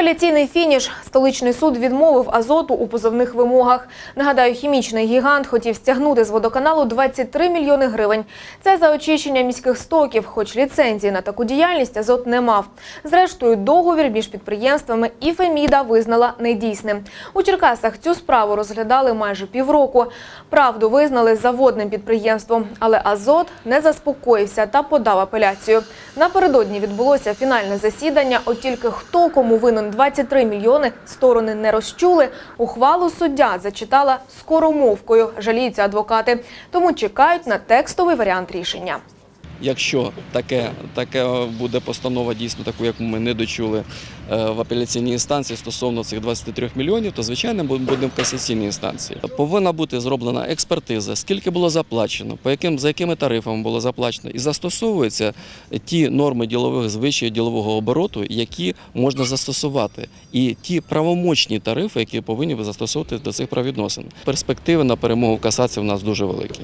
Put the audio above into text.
Апеляційний фініш. Столичний суд відмовив азоту у позовних вимогах. Нагадаю, хімічний гігант хотів стягнути з водоканалу 23 мільйони гривень. Це за очищення міських стоків, хоч ліцензії на таку діяльність азот не мав. Зрештою, договір між підприємствами і Феміда визнала недійсним. У Черкасах цю справу розглядали майже півроку. Правду визнали заводним підприємством, але азот не заспокоївся та подав апеляцію. Напередодні відбулося фінальне засідання. От тільки хто кому винен 23 мільйони, сторони не розчули. Ухвалу суддя зачитала скоромовкою. Жаліються адвокати, тому чекають на текстовий варіант рішення. Якщо таке, таке буде постанова дійсно таку, як ми не дочули е, в апеляційній інстанції стосовно цих 23 мільйонів, то звичайно будемо в касаційній інстанції. Повинна бути зроблена експертиза, скільки було заплачено, по яким за якими тарифами було заплачено, і застосовуються ті норми ділових звичаїв ділового обороту, які можна застосувати, і ті правомочні тарифи, які повинні застосовувати до цих правовідносин. Перспективи на перемогу в касації в нас дуже великі.